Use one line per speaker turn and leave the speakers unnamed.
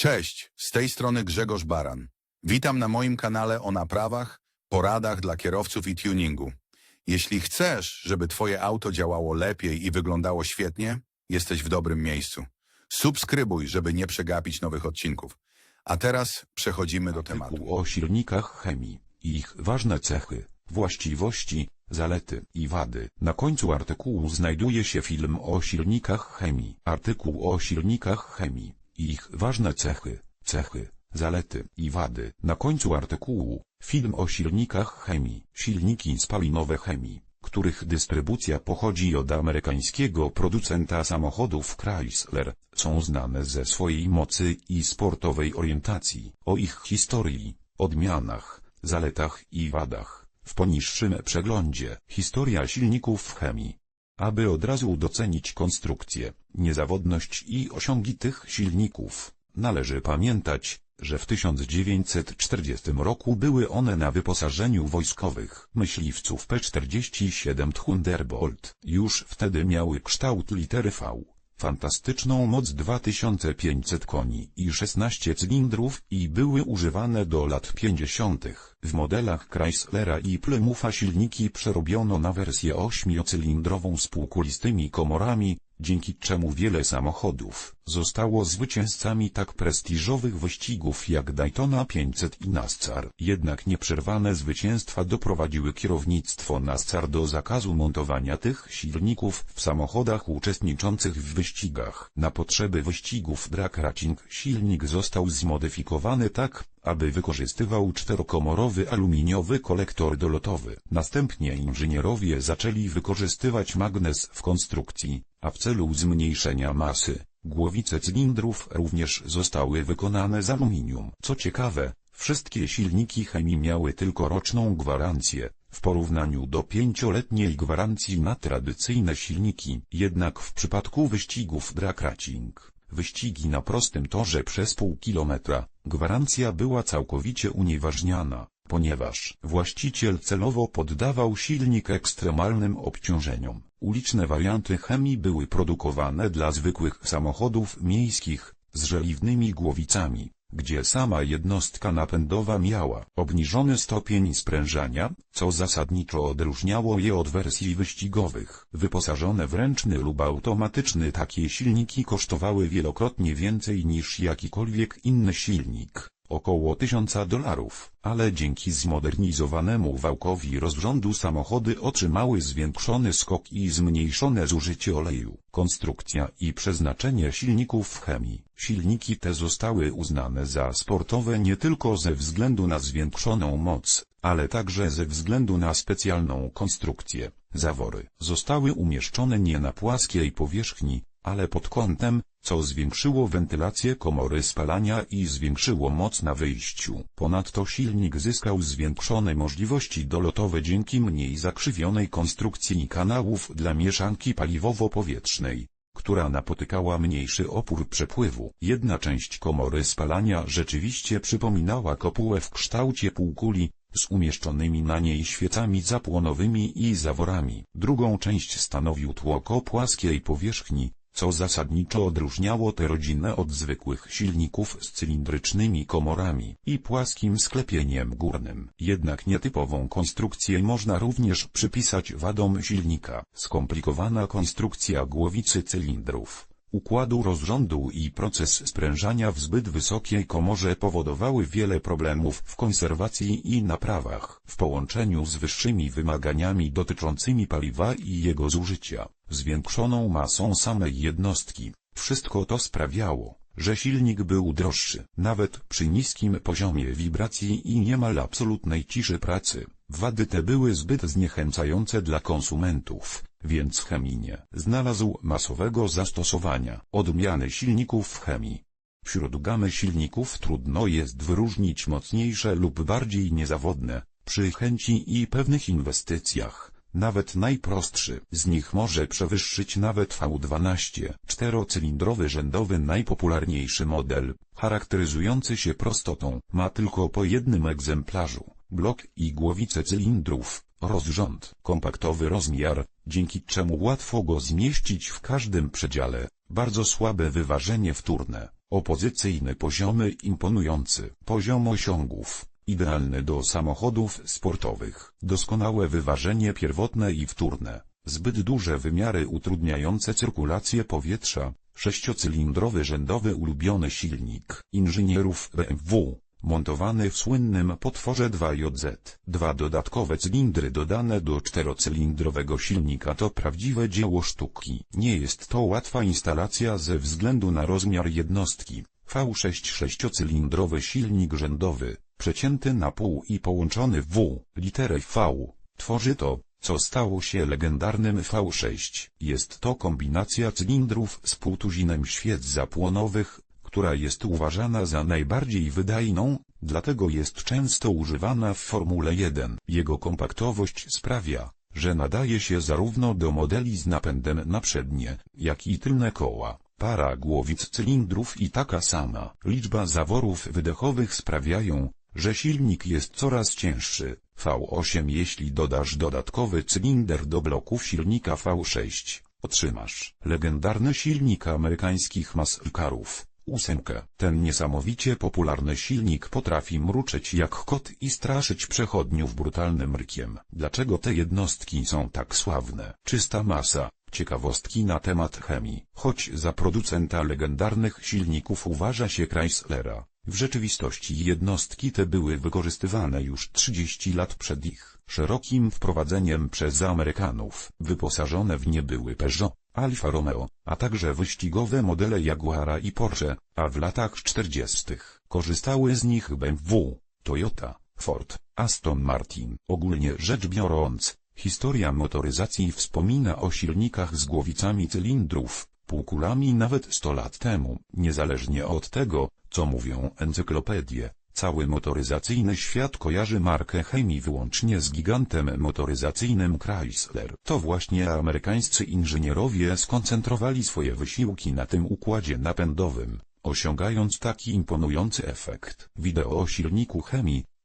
Cześć, z tej strony Grzegorz Baran. Witam na moim kanale o naprawach, poradach dla kierowców i tuningu. Jeśli chcesz, żeby Twoje auto działało lepiej i wyglądało świetnie, jesteś w dobrym miejscu. Subskrybuj, żeby nie przegapić nowych odcinków. A teraz przechodzimy do tematu.
O silnikach chemii, ich ważne cechy, właściwości, zalety i wady. Na końcu artykułu znajduje się film o silnikach chemii. Artykuł o silnikach chemii, ich ważne cechy, cechy, zalety i wady. Na końcu artykułu, film o silnikach chemii, silniki spalinowe chemii, których dystrybucja pochodzi od amerykańskiego producenta samochodów Chrysler, są znane ze swojej mocy i sportowej orientacji. O ich historii, odmianach, zaletach i wadach. W poniższym przeglądzie Historia silników chemii. Aby od razu docenić konstrukcję, niezawodność i osiągi tych silników, należy pamiętać, że w 1940 roku były one na wyposażeniu wojskowych myśliwców P-47 Thunderbolt. Już wtedy miały kształt litery V, fantastyczną moc 2500 koni i 16 cylindrów i były używane do lat 50. W modelach Chryslera i Plymoutha silniki przerobiono na wersję ośmiocylindrową z półkulistymi komorami, dzięki czemu wiele samochodów zostało zwycięzcami tak prestiżowych wyścigów jak Daytona 500 i NASCAR. Jednak nieprzerwane zwycięstwa doprowadziły kierownictwo NASCAR do zakazu montowania tych silników w samochodach uczestniczących w wyścigach. Na potrzeby wyścigów drag racing silnik został zmodyfikowany tak, aby wykorzystywał czterokomorowy aluminiowy kolektor dolotowy. Następnie inżynierowie zaczęli wykorzystywać magnes w konstrukcji, a w celu zmniejszenia masy, głowice cylindrów również zostały wykonane z aluminium. Co ciekawe, wszystkie silniki chemii miały tylko roczną gwarancję, w porównaniu do pięcioletniej gwarancji na tradycyjne silniki. Jednak w przypadku wyścigów drag racing, wyścigi na prostym torze przez pół kilometra, gwarancja była całkowicie unieważniana, ponieważ właściciel celowo poddawał silnik ekstremalnym obciążeniom. Uliczne warianty chemii były produkowane dla zwykłych samochodów miejskich, z żeliwnymi głowicami, gdzie sama jednostka napędowa miała obniżony stopień sprężania, co zasadniczo odróżniało je od wersji wyścigowych. Wyposażone w ręczny lub automatyczny takie silniki kosztowały wielokrotnie więcej niż jakikolwiek inny silnik około 1000 dolarów, ale dzięki zmodernizowanemu wałkowi rozrządu samochody otrzymały zwiększony skok i zmniejszone zużycie oleju. Konstrukcja i przeznaczenie silników chemii. Silniki te zostały uznane za sportowe nie tylko ze względu na zwiększoną moc, ale także ze względu na specjalną konstrukcję. Zawory zostały umieszczone nie na płaskiej powierzchni, ale pod kątem, co zwiększyło wentylację komory spalania i zwiększyło moc na wyjściu. Ponadto silnik zyskał zwiększone możliwości dolotowe dzięki mniej zakrzywionej konstrukcji kanałów dla mieszanki paliwowo-powietrznej, która napotykała mniejszy opór przepływu. Jedna część komory spalania rzeczywiście przypominała kopułę w kształcie półkuli, z umieszczonymi na niej świecami zapłonowymi i zaworami. Drugą część stanowił tłoko płaskiej powierzchni, co zasadniczo odróżniało tę rodzinę od zwykłych silników z cylindrycznymi komorami i płaskim sklepieniem górnym. Jednak nietypową konstrukcję można również przypisać wadom silnika. Skomplikowana konstrukcja głowicy cylindrów, układu rozrządu i proces sprężania w zbyt wysokiej komorze powodowały wiele problemów w konserwacji i naprawach. W połączeniu z wyższymi wymaganiami dotyczącymi paliwa i jego zużycia, zwiększoną masą samej jednostki, wszystko to sprawiało, że silnik był droższy. Nawet przy niskim poziomie wibracji i niemal absolutnej ciszy pracy, wady te były zbyt zniechęcające dla konsumentów, więc chemii nie znalazł masowego zastosowania. Odmiany silników chemii. Wśród gamy silników trudno jest wyróżnić mocniejsze lub bardziej niezawodne, przy chęci i pewnych inwestycjach. Nawet najprostszy z nich może przewyższyć nawet V12. Czterocylindrowy rzędowy najpopularniejszy model, charakteryzujący się prostotą, ma tylko po jednym egzemplarzu, blok i głowicę cylindrów, rozrząd, kompaktowy rozmiar, dzięki czemu łatwo go zmieścić w każdym przedziale, bardzo słabe wyważenie wtórne, Opozycyjny poziomy imponujący. Poziom osiągów. Idealny do samochodów sportowych. Doskonałe wyważenie pierwotne i wtórne. Zbyt duże wymiary utrudniające cyrkulację powietrza. Sześciocylindrowy rzędowy ulubiony silnik inżynierów BMW. Montowany w słynnym potworze 2JZ. Dwa dodatkowe cylindry dodane do czterocylindrowego silnika to prawdziwe dzieło sztuki. Nie jest to łatwa instalacja ze względu na rozmiar jednostki. V6 sześciocylindrowy silnik rzędowy, przecięty na pół i połączony w literę V, tworzy to, co stało się legendarnym V6. Jest to kombinacja cylindrów z półtuzinem świec zapłonowych, która jest uważana za najbardziej wydajną, dlatego jest często używana w Formule 1. Jego kompaktowość sprawia, że nadaje się zarówno do modeli z napędem na przednie, jak i tylne koła. Para głowic cylindrów i taka sama liczba zaworów wydechowych sprawiają, że silnik jest coraz cięższy. V8 Jeśli dodasz dodatkowy cylinder do bloków silnika V6, otrzymasz legendarny silnik amerykańskich maskarów. Ósemkę. Ten niesamowicie popularny silnik potrafi mruczeć jak kot i straszyć przechodniów brutalnym rykiem. Dlaczego te jednostki są tak sławne? Czysta masa. Ciekawostki na temat chemii. Choć za producenta legendarnych silników uważa się Chryslera, w rzeczywistości jednostki te były wykorzystywane już 30 lat przed ich szerokim wprowadzeniem przez Amerykanów. Wyposażone w nie były Peugeot, Alfa Romeo, a także wyścigowe modele Jaguara i Porsche, a w latach 40. korzystały z nich BMW, Toyota, Ford, Aston Martin. Ogólnie rzecz biorąc, historia motoryzacji wspomina o silnikach z głowicami cylindrów, półkulami nawet 100 lat temu, niezależnie od tego, co mówią encyklopedie. Cały motoryzacyjny świat kojarzy markę chemii wyłącznie z gigantem motoryzacyjnym Chrysler. To właśnie amerykańscy inżynierowie skoncentrowali swoje wysiłki na tym układzie napędowym, osiągając taki imponujący efekt. Wideo o silniku chemii,